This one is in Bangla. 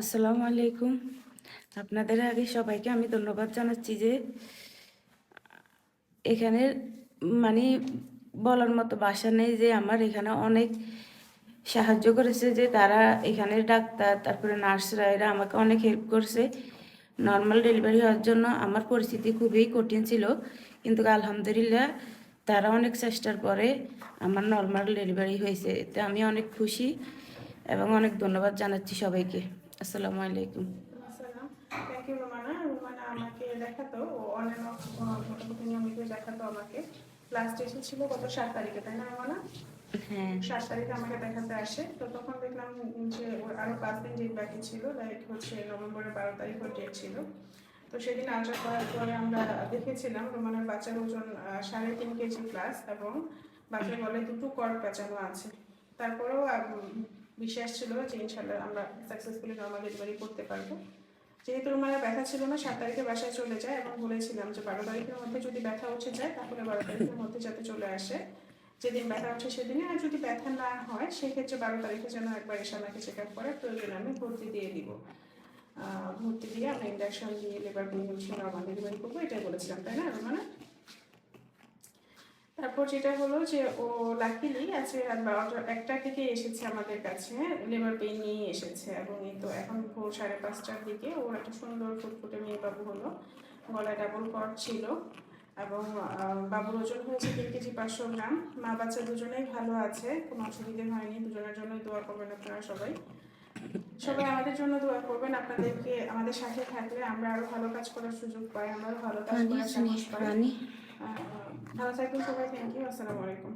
আসসালামু আলাইকুম। আপনাদের আগে সবাইকে আমি ধন্যবাদ জানাচ্ছি যে এখানে মানে বলার মতো বাসা নেই যে আমার এখানে অনেক সাহায্য করেছে যে তারা এখানে ডাক্তার, তারপরে নার্সরা, এরা আমাকে অনেক হেল্প করছে। নর্মাল ডেলিভারি হওয়ার জন্য আমার পরিস্থিতি খুবই কঠিন ছিল। কিন্তু আলহামদুলিল্লাহ তারা অনেক চেষ্টার পরে আমার নর্মাল ডেলিভারি হয়েছে। এতে আমি অনেক খুশি এবং অনেক ধন্যবাদ জানাচ্ছি সবাইকে। আসসালামু আলাইকুম। Thank you Romana. রোমানা আমাকে দেখাতো। ও অন্যান্য মোটামুটি নিয়মিত দেখাতো আমাকে। লাস্ট এসেছিল গত সাত তারিখে তাই না রোমানা? হ্যাঁ। সাত তারিখে আমাকে দেখাতে আসে। তো তখন দেখলাম যে ওর আরও পাঁচ দিন ডেট বাকি ছিল লাইক হচ্ছে নভেম্বরের বারো তারিখ ওর ডেট ছিল। তো সেদিন আলট্রা করার পরে আমরা দেখেছিলাম রোমানের বাচ্চার ওজন সাড়ে তিন কেজি প্লাস এবং বাচ্চার গলায় দুটো কর্ড পেঁচানো আছে। তারপরেও বিশ্বাস ছিল যে ইনশাল্লাহ আমরা সাকসেসফুলি নর্মাল ডেলিভারি করতে পারব। যেহেতু রুমানের ব্যথা ছিল না, সাত তারিখে বাসায় চলে যায় এবং বলেছিলাম যে বারো তারিখের মধ্যে যদি ব্যথা উঠে যায়, তাহলে বারো তারিখের মধ্যে যাতে চলে আসে। যেদিন ব্যথা উঠে সেদিনে আর যদি ব্যথা না হয়, সেক্ষেত্রে বারো তারিখে যেন একবার এসে আমাকে চেক আপ করে প্রয়োজনে, আমি ভর্তি দিয়ে দিব। ভর্তি দিয়ে আমরা ইন্ডাকশন দিয়ে লেবার দিয়ে হচ্ছে নর্মাল ডেলিভারি করব, এটাই বলেছিলাম, তাই না রোমানা তারপর যেটা হলো যে ও লাকিলি আজকে রাত বারোটা একটা থেকে এসেছে আমাদের কাছে লেবার পেইন নিয়ে এসেছে এবং এই তো এখন ভোর সাড়ে পাঁচটার দিকে ওর একটা সুন্দর ফুটফুটে মেয়ে বাবু হলো গলায় ডাবল কট ছিল এবং বাবুর ওজন হয়েছে তিন কেজি পাঁচশো গ্রাম মা বাচ্চা দুজনেই ভালো আছে কোনো অসুবিধে হয়নি দুজনের জন্যই দোয়া করবেন আপনারা সবাই। সবাই আমাদের জন্য দোয়া করবেন আপনাদেরকে আমাদের সাথে থাকলে আমরা আরও ভালো কাজ করার সুযোগ পাই আমরা ভালো কাজ করার সাহস পাই। পানি ভালো থাকবেন সবাই থ্যাংক ইউ আসসালামু আলাইকুম।